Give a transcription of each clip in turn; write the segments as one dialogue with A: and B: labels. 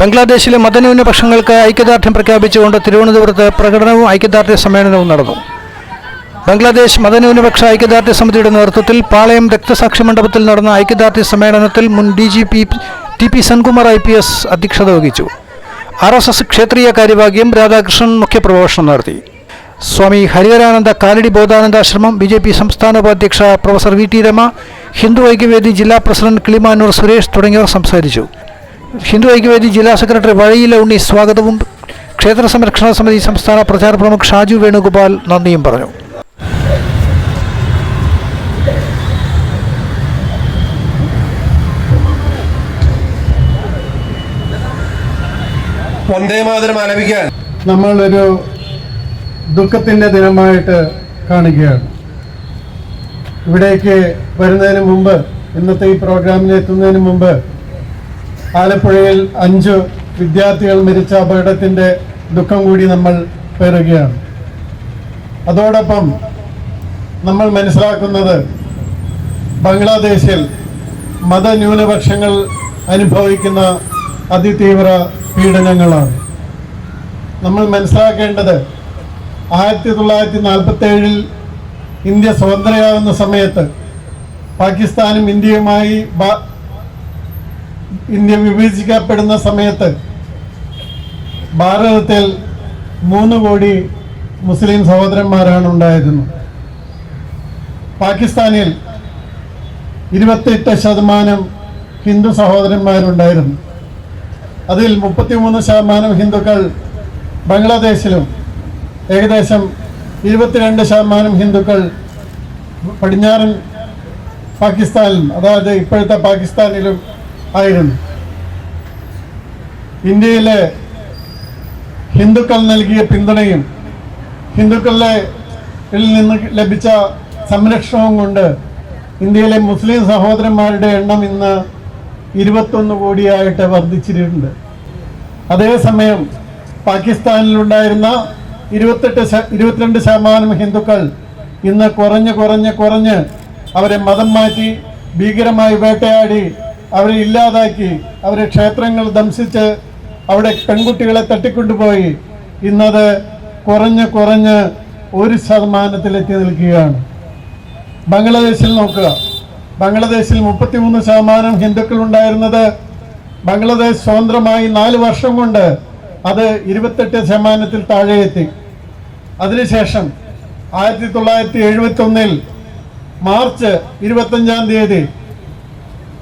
A: ബംഗ്ലാദേശിലെ മതന്യൂനപക്ഷങ്ങൾക്ക് ഐക്യദാർഢ്യം പ്രഖ്യാപിച്ചുകൊണ്ട് തിരുവനന്തപുരത്ത് പ്രകടനവും ഐക്യദാർഢ്യ സമ്മേളനവും നടന്നു. ബംഗ്ലാദേശ് മതന്യൂനപക്ഷ ഐക്യദാർഢ്യ സമിതിയുടെ നേതൃത്വത്തിൽ പാളയം രക്തസാക്ഷി മണ്ഡപത്തിൽ നടന്ന ഐക്യദാർഢ്യ സമ്മേളനത്തിൽ മുൻ D G P T P Senkumar I P S അധ്യക്ഷത വഹിച്ചു. ആർ എസ് എസ് ക്ഷേത്രീയ കാര്യഭാഗ്യം രാധാകൃഷ്ണൻ മുഖ്യപ്രഭാഷണം നടത്തി. Swami Hariharananda Kalady ബോധാനന്ദാശ്രമം B J P സംസ്ഥാന ഉപാധ്യക്ഷ professor V T Rama Hindu Aikyavedi ജില്ലാ പ്രസിഡന്റ് കിളിമാനൂർ സുരേഷ് തുടങ്ങിയവർ സംസാരിച്ചു. ഹിന്ദു ഐക്യവേദി ജില്ലാ സെക്രട്ടറി വഴിയില ഉണ്ണി സ്വാഗതവും. ക്ഷേത്ര സംരക്ഷണ സമിതി സംസ്ഥാന പ്രചാര പ്രമുഖ് ഷാജു വേണുഗോപാൽ നന്ദിയും പറഞ്ഞു.
B: വന്ദേ മാതരം ആലപിക്കാൻ.
C: നമ്മളൊരു ദുഃഖത്തിന്റെ ദിനമായിട്ട് കാണുകയാണ്. ഇവിടേക്ക് വരുന്നതിന് മുമ്പ് ഇന്നത്തെ ഈ പ്രോഗ്രാമിന് എത്തുന്നതിന് മുമ്പ് ആലപ്പുഴയിൽ അഞ്ച് വിദ്യാർത്ഥികൾ മരിച്ച അപകടത്തിന്റെ ദുഃഖം കൂടി നമ്മൾ പേരുകയാണ് അതോടൊപ്പം നമ്മൾ മനസ്സിലാക്കുന്നത് ബംഗ്ലാദേശിൽ മതന്യൂനപക്ഷങ്ങൾ അനുഭവിക്കുന്ന അതിതീവ്ര പീഡനങ്ങളാണ്. നമ്മൾ മനസ്സിലാക്കേണ്ടത് ആയിരത്തി തൊള്ളായിരത്തി നാൽപ്പത്തി ഏഴിൽ ഇന്ത്യ സ്വതന്ത്രയാകുന്ന സമയത്ത് പാകിസ്ഥാനും ഇന്ത്യയുമായി ഇന്ത്യ വിഭജിക്കപ്പെടുന്ന സമയത്ത് ഭാരതത്തിൽ മൂന്ന് കോടി മുസ്ലിം സഹോദരന്മാരാണ് ഉണ്ടായിരുന്നത്. പാകിസ്ഥാനിൽ ഇരുപത്തെട്ട് ശതമാനം ഹിന്ദു സഹോദരന്മാരുണ്ടായിരുന്നു. അതിൽ മുപ്പത്തിമൂന്ന് ശതമാനം ഹിന്ദുക്കൾ ബംഗ്ലാദേശിലും ഏകദേശം ഇരുപത്തിരണ്ട് ശതമാനം ഹിന്ദുക്കൾ പടിഞ്ഞാറൻ പാകിസ്ഥാനിലും അതായത് ഇപ്പോഴത്തെ പാകിസ്ഥാനിലും ആയിരുന്നു. ഇന്ത്യയിലെ ഹിന്ദുക്കൾ നൽകിയ പിന്തുണയും ഹിന്ദുക്കളിലെ നിന്ന് ലഭിച്ച സംരക്ഷണവും കൊണ്ട് ഇന്ത്യയിലെ മുസ്ലിം സഹോദരന്മാരുടെ എണ്ണം ഇന്ന് ഇരുപത്തൊന്ന് കോടിയായിട്ട് വർദ്ധിച്ചിട്ടുണ്ട്. അതേസമയം പാകിസ്ഥാനിലുണ്ടായിരുന്ന ഇരുപത്തെട്ട് ഇരുപത്തിരണ്ട് ശതമാനം ഹിന്ദുക്കൾ ഇന്ന് കുറഞ്ഞ് കുറഞ്ഞ് കുറഞ്ഞ് അവരെ മതം മാറ്റി ഭീകരമായി വേട്ടയാടി അവരെ ഇല്ലാതാക്കി അവരെ ക്ഷേത്രങ്ങൾ ദംശിച്ച് അവിടെ പെൺകുട്ടികളെ തട്ടിക്കൊണ്ടുപോയി. ഇന്നത് കുറഞ്ഞ് കുറഞ്ഞ് ഒരു ശതമാനത്തിലെത്തി നിൽക്കുകയാണ്. ബംഗ്ലാദേശിൽ നോക്കുക. ബംഗ്ലാദേശിൽ മുപ്പത്തിമൂന്ന് ശതമാനം ഹിന്ദുക്കൾ ഉണ്ടായിരുന്നത് ബംഗ്ലാദേശ് സ്വതന്ത്രമായി നാല് വർഷം കൊണ്ട് അത് ഇരുപത്തെട്ട് ശതമാനത്തിൽ താഴെ എത്തി അതിനുശേഷം ആയിരത്തി തൊള്ളായിരത്തി എഴുപത്തി ഒന്നിൽ മാർച്ച് ഇരുപത്തഞ്ചാം തീയതി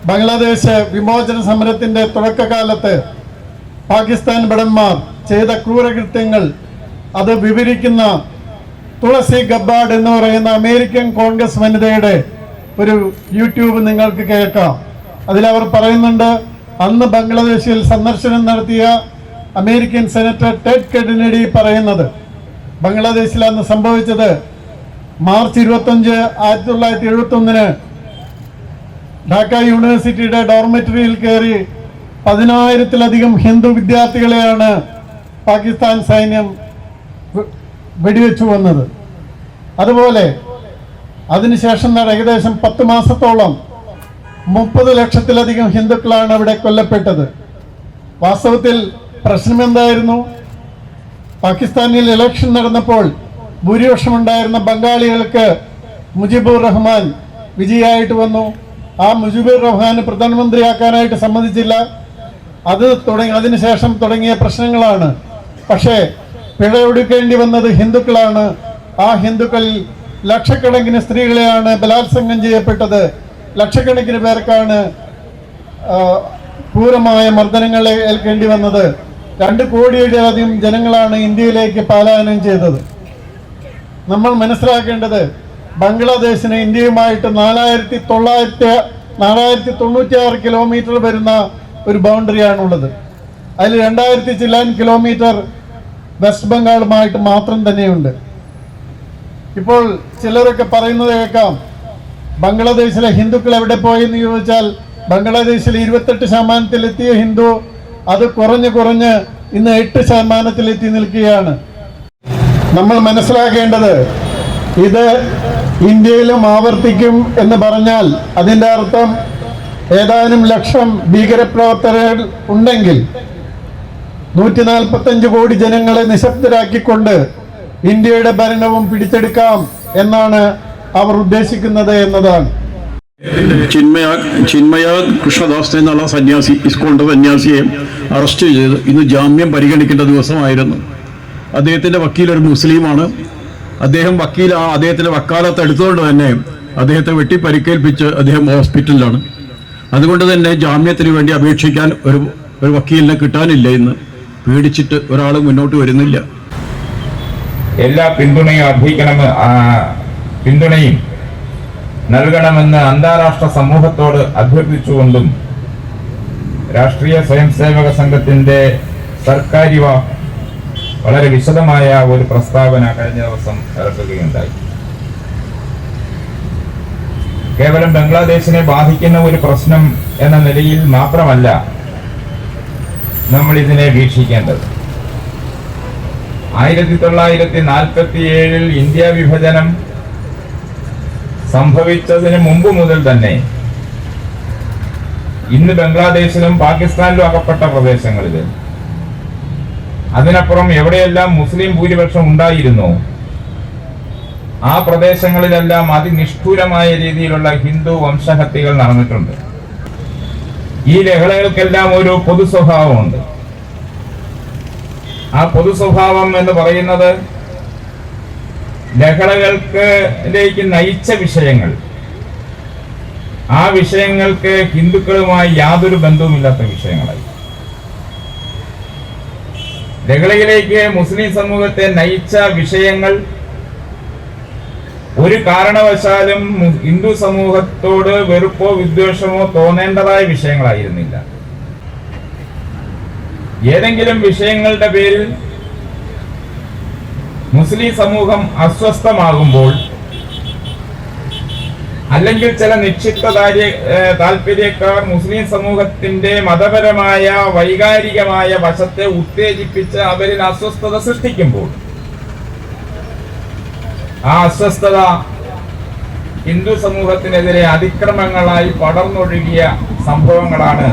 C: ബംഗ്ലാദേശ് വിമോചന സമരത്തിന്റെ തുടക്കകാലത്ത് പാകിസ്ഥാൻ ഭടന്മാർ ചെയ്ത ക്രൂരകൃത്യങ്ങൾ അത് വിവരിക്കുന്ന തുളസി ഗബ്ബാഡ് എന്ന് പറയുന്ന അമേരിക്കൻ കോൺഗ്രസ് വനിതയുടെ ഒരു യൂട്യൂബ് നിങ്ങൾക്ക് കേൾക്കാം. അതിലവർ പറയുന്നുണ്ട് അന്ന് ബംഗ്ലാദേശിൽ സന്ദർശനം നടത്തിയ അമേരിക്കൻ സെനറ്റർ ടെഡ് കെഡിനഡി പറയുന്നത് ബംഗ്ലാദേശിൽ അന്ന് സംഭവിച്ചത് മാർച്ച് ഇരുപത്തഞ്ച് ആയിരത്തി തൊള്ളായിരത്തി എഴുപത്തി ഒന്നിന് ഢാക്ക യൂണിവേഴ്സിറ്റിയുടെ ഡോർമെറ്ററിയിൽ കയറി പതിനായിരത്തിലധികം ഹിന്ദു വിദ്യാർത്ഥികളെയാണ് പാകിസ്ഥാൻ സൈന്യം വെടിവെച്ചു വന്നത്. അതുപോലെ അതിനുശേഷം ഏകദേശം പത്ത് മാസത്തോളം മുപ്പത് ലക്ഷത്തിലധികം ഹിന്ദുക്കളാണ് അവിടെ കൊല്ലപ്പെട്ടത്. വാസ്തവത്തിൽ പ്രശ്നം എന്തായിരുന്നു പാകിസ്ഥാനിൽ ഇലക്ഷൻ നടന്നപ്പോൾ ഭൂരിപക്ഷമുണ്ടായിരുന്ന ബംഗാളികൾക്ക് മുജിബുർ റഹ്മാൻ വിജയായിട്ട് വന്നു. ആ മുജീബുർ റഹ്മാനെ പ്രധാനമന്ത്രിയാക്കാനായിട്ട് സമ്മതിച്ചില്ല. അത് തുടങ്ങി അതിനുശേഷം തുടങ്ങിയ പ്രശ്നങ്ങളാണ്. പക്ഷേ പിഴയൊടുക്കേണ്ടി വന്നത് ഹിന്ദുക്കളാണ്. ആ ഹിന്ദുക്കൾ ലക്ഷക്കണക്കിന് സ്ത്രീകളെയാണ് ബലാത്സംഗം ചെയ്യപ്പെട്ടത്. ലക്ഷക്കണക്കിന് പേർക്കാണ് ക്രൂരമായ മർദ്ദനങ്ങളെ ഏൽക്കേണ്ടി വന്നത്. രണ്ട് കോടിയിലധികം ജനങ്ങളാണ് ഇന്ത്യയിലേക്ക് പാലായനം ചെയ്തത്. നമ്മൾ മനസ്സിലാക്കേണ്ടത് ബംഗ്ലാദേശിന് ഇന്ത്യയുമായിട്ട് നാലായിരത്തി തൊള്ളായിരത്തി നാലായിരത്തി തൊണ്ണൂറ്റി ആറ് കിലോമീറ്റർ വരുന്ന ഒരു ബൗണ്ടറിയാണുള്ളത് അതിൽ രണ്ടായിരത്തി ചില്ലാൻ കിലോമീറ്റർ വെസ്റ്റ് ബംഗാളുമായിട്ട് മാത്രം തന്നെയുണ്ട്. ഇപ്പോൾ ചിലരൊക്കെ പറയുന്നത് കേൾക്കാം ബംഗ്ലാദേശിലെ ഹിന്ദുക്കൾ എവിടെ പോയി എന്ന് ചോദിച്ചാൽ ബംഗ്ലാദേശിൽ ഇരുപത്തെട്ട് ശതമാനത്തിലെത്തിയ ഹിന്ദു അത് കുറഞ്ഞ് കുറഞ്ഞ് ഇന്ന് എട്ട് ശതമാനത്തിലെത്തി നിൽക്കുകയാണ്. നമ്മൾ മനസ്സിലാക്കേണ്ടത് ഇത് ഇന്ത്യയിലും ആവർത്തിക്കും എന്ന് പറഞ്ഞാൽ അതിന്റെ അർത്ഥം ഏതാനും ലക്ഷം ഭീകരപ്രവർത്തകർ ഉണ്ടെങ്കിൽ നൂറ്റി നാൽപ്പത്തഞ്ച് കോടി ജനങ്ങളെ നിശബ്ദരാക്കിക്കൊണ്ട് ഇന്ത്യയുടെ ഭരണവും പിടിച്ചെടുക്കാം എന്നാണ് അവർ ഉദ്ദേശിക്കുന്നത് എന്നതാണ്.
B: ചിന്മയ ചിന്മയ കൃഷ്ണദാസ് എന്നുള്ള സന്യാസി സ്കൂളിന്റെ സന്യാസിയെ അറസ്റ്റ് ചെയ്ത് ഇന്ന് ജാമ്യം പരിഗണിക്കേണ്ട ദിവസമായിരുന്നു. അദ്ദേഹത്തിന്റെ വക്കീൽ ഒരു മുസ്ലിമാണ്. അദ്ദേഹം വക്കീൽ ആ അദ്ദേഹത്തിന്റെ വക്കാലത്ത് എടുത്തുകൊണ്ട് തന്നെ അദ്ദേഹത്തെ വെട്ടി പരിക്കേൽപ്പിച്ച് അദ്ദേഹം ഹോസ്പിറ്റലിലാണ്. അതുകൊണ്ട് തന്നെ ജാമ്യത്തിന് വേണ്ടി അപേക്ഷിക്കാൻ ഒരു ഒരു വക്കീലിനെ കിട്ടാനില്ല ഇന്ന്. പേടിച്ചിട്ട് ഒരാൾ മുന്നോട്ട് വരുന്നില്ല.
D: എല്ലാ പിന്തുണയും അർഹിക്കണമെന്ന് പിന്തുണയും നൽകണമെന്ന് അന്താരാഷ്ട്ര സമൂഹത്തോട് അഭ്യർത്ഥിച്ചുകൊണ്ടും രാഷ്ട്രീയ സ്വയം സേവക സംഘത്തിന്റെ സർക്കാരിവ വളരെ വിശദമായ ഒരു പ്രസ്താവന കഴിഞ്ഞ ദിവസം ഇറക്കുകയുണ്ടായി. കേവലം ബംഗ്ലാദേശിനെ ബാധിക്കുന്ന ഒരു പ്രശ്നം എന്ന നിലയിൽ മാത്രമല്ല നമ്മൾ ഇതിനെ വീക്ഷിക്കേണ്ടത്. ആയിരത്തി തൊള്ളായിരത്തി നാൽപ്പത്തി ഏഴിൽ ഇന്ത്യ വിഭജനം സംഭവിച്ചതിന് മുമ്പ് മുതൽ തന്നെ ഇന്ന് ബംഗ്ലാദേശിലും പാകിസ്ഥാനിലും അകപ്പെട്ട പ്രദേശങ്ങളിൽ അതിനപ്പുറം എവിടെയെല്ലാം മുസ്ലിം ഭൂരിപക്ഷം ഉണ്ടായിരുന്നു? ആ പ്രദേശങ്ങളിലെല്ലാം അതിനിഷ്ഠൂരമായ രീതിയിലുള്ള ഹിന്ദു വംശഹത്യകൾ നടന്നിട്ടുണ്ട്. ഈ ലഹളകൾക്കെല്ലാം ഒരു പൊതു സ്വഭാവമുണ്ട് ആ പൊതു സ്വഭാവം എന്ന് പറയുന്നത് ലഹളകൾക്ക് ലേക്ക് നയിച്ച വിഷയങ്ങൾ. ആ വിഷയങ്ങൾക്ക് ഹിന്ദുക്കളുമായി യാതൊരു ബന്ധവുമില്ലാത്ത വിഷയങ്ങളായി. ലഹളയിലേക്ക് മുസ്ലിം സമൂഹത്തെ നയിച്ച വിഷയങ്ങൾ ഒരു കാരണവശാലും ഹിന്ദു സമൂഹത്തോട് വെറുപ്പോ വിദ്വേഷമോ തോന്നേണ്ടതായ വിഷയങ്ങളായിരുന്നില്ല. ഏതെങ്കിലും വിഷയങ്ങളുടെ പേരിൽ മുസ്ലിം സമൂഹം അസ്വസ്ഥമാകുമ്പോൾ അല്ലെങ്കിൽ ചില നിക്ഷിപ്ത താല്പര്യക്കാർ മുസ്ലിം സമൂഹത്തിന്റെ മതപരമായ വൈകാരികമായ വശത്തെ ഉത്തേജിപ്പിച്ച് അവരിൽ അസ്വസ്ഥത സൃഷ്ടിക്കുമ്പോൾ ആ അസ്വസ്ഥത ഹിന്ദു സമൂഹത്തിനെതിരെ അതിക്രമങ്ങളായി പടർന്നൊഴുകിയ സംഭവങ്ങളാണ്